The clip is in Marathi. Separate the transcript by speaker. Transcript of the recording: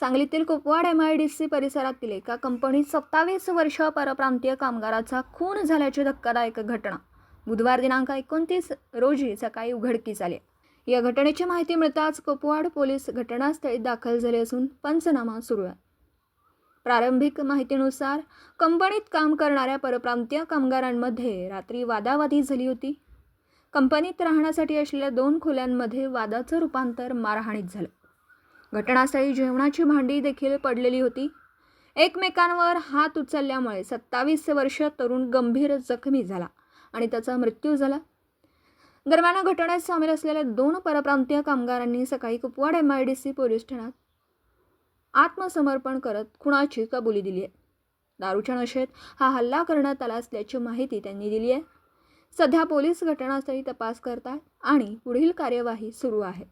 Speaker 1: सांगलीतील Kupwad M I D C परिसरातील एका कंपनीत सत्तावीस वर्ष परप्रांतीय कामगाराचा खून झाल्याची धक्कादायक घटना. बुधवार दिनांक एकोणतीस रोजी सकाळी उघडकीस आली. या घटनेची माहिती मिळताच कुपवाड पोलीस घटनास्थळी दाखल झाले असून पंचनामा सुरू आहे. प्रारंभिक माहितीनुसार कंपनीत काम करणाऱ्या परप्रांतीय कामगारांमध्ये रात्री वादावादी झाली होती. कंपनीत राहण्यासाठी असलेल्या दोन खोल्यांमध्ये वादाचं रूपांतर मारहाणीत झालं. घटनास्थळी जेवणाची भांडी देखील पडलेली होती. एकमेकांवर हात उचलल्यामुळे सत्तावीस वर्ष तरुण गंभीर जखमी झाला आणि त्याचा मृत्यू झाला. दरम्यान घटनेत सामील असलेल्या दोन परप्रांतीय कामगारांनी सकाळी Kupwad M I D C police ठाण्यात आत्मसमर्पण करत खुणाची कबुली दिली आहे. दारूच्या नशेत हा हल्ला करण्यात आला असल्याची माहिती त्यांनी दिली आहे. सध्या पोलीस घटनास्थळी तपास करतात आणि पुढील कार्यवाही सुरू आहे.